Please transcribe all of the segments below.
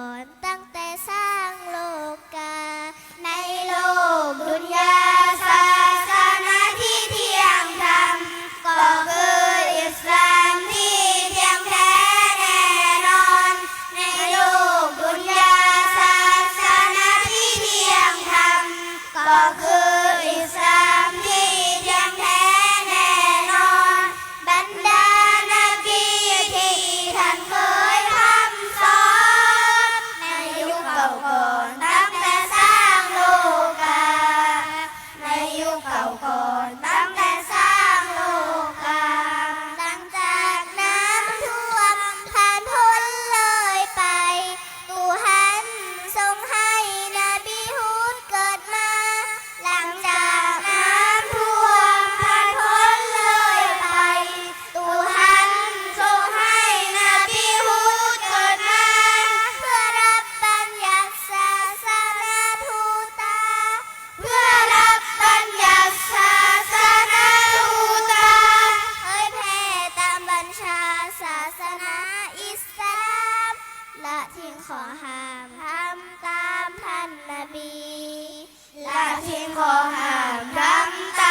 อนตั้งแต่สร้างโลกกา ในโลกดุนยาส ทิ้งของห้ามทำตามท่านนบีละทิ้งของห้ามทำ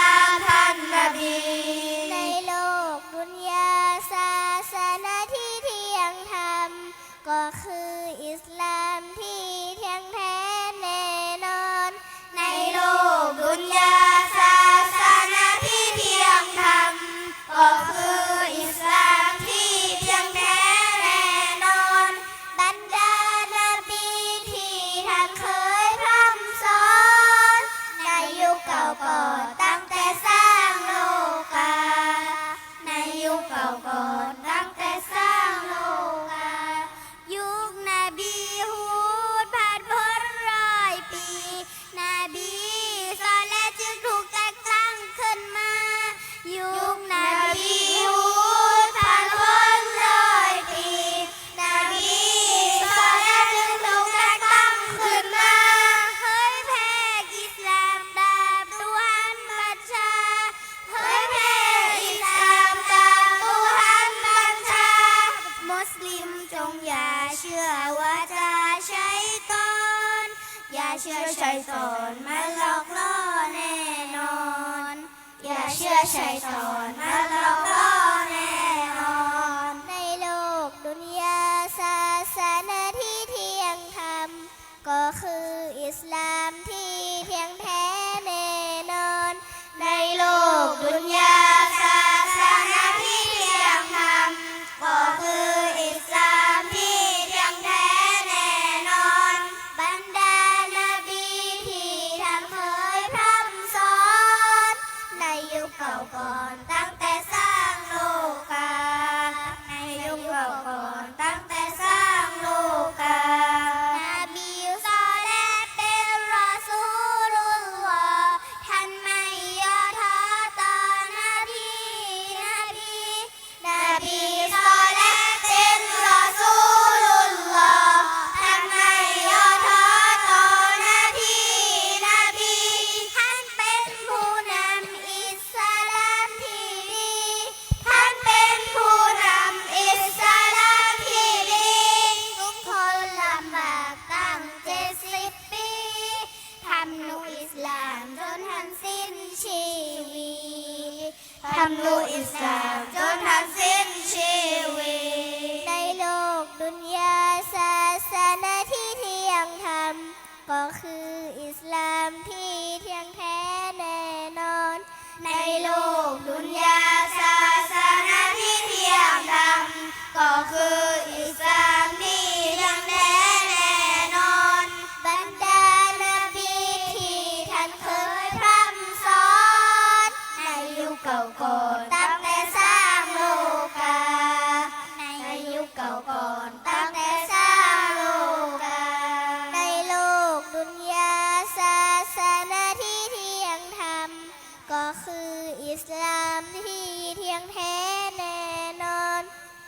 เชื่อว่าจะใช้ก่อน อย่าเชื่อชายสอนมาหลอกล่อแน่นอน อย่าเชื่อชายสอนมาหลอก বাংলো ইসলাম อิสลามที่เที่ยงแท้แน่นอน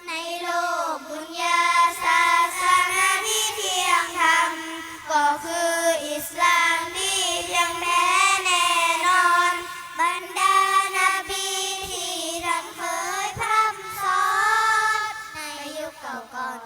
ในโลกบุญญาศาสนาที่เที่ยงธรรมก็คืออิสลามที่เที่ยงแท้แน่นอน บรรดานาบีที่รังเผยพร่ำสอนในยุคเก่าก่อน